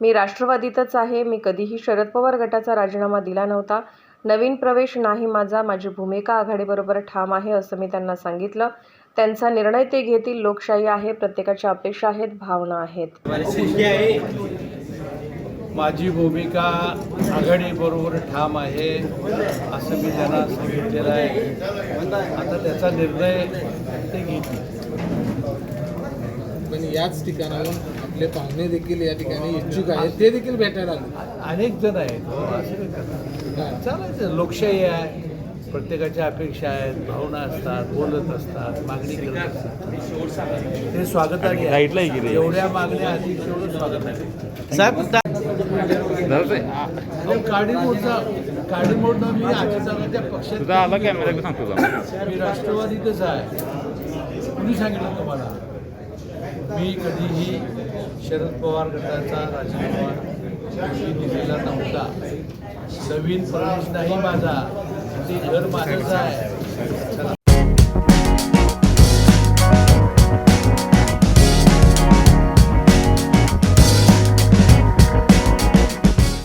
मी राष्ट्रवादीतच आहे. मी कधीही शरद पवार गटाचा राजीनामा दिला नव्हता. नवीन प्रवेश नाही माझा. माझी भूमिका आघाडीबरोबर ठाम आहे असं मी त्यांना सांगितलं. त्यांचा निर्णय ते घेतील. लोकशाही आहे. प्रत्येकाच्या अपेक्षा आहेत. भावना आहेत. माझी भूमिका आघाडीबरोबर ठाम आहे असं मी त्यांना सांगितलेलं आहे. आता त्याचा निर्णय ते घेतील. पण याच ठिकाणाहून आपले पाहुणे देखील या ठिकाणी इच्छुक आहेत ते देखील भेटायला आले. अनेक जण आहेत हो, असं काय? करणार चालायचं लोकशाही आहे प्रत्येकाच्या अपेक्षा आहेत भावना असतात बोलत असतात मागणी करत असतात. ते स्वागताने आहे. एवढ्या मागण्या अधिक तेवढं स्वागत आहे. साहेब मी आजच्या पक्षात तुझा आला कॅमेरा सांगतो तुझा मी राष्ट्रवादीतच आहे. कुणी सांगितलं तुम्हाला? मी कधीही शरद पवार गटाचा राजीनामा दिलेला नव्हता. नवीन प्रवेश नाही माझा. ते घर माझंच आहे.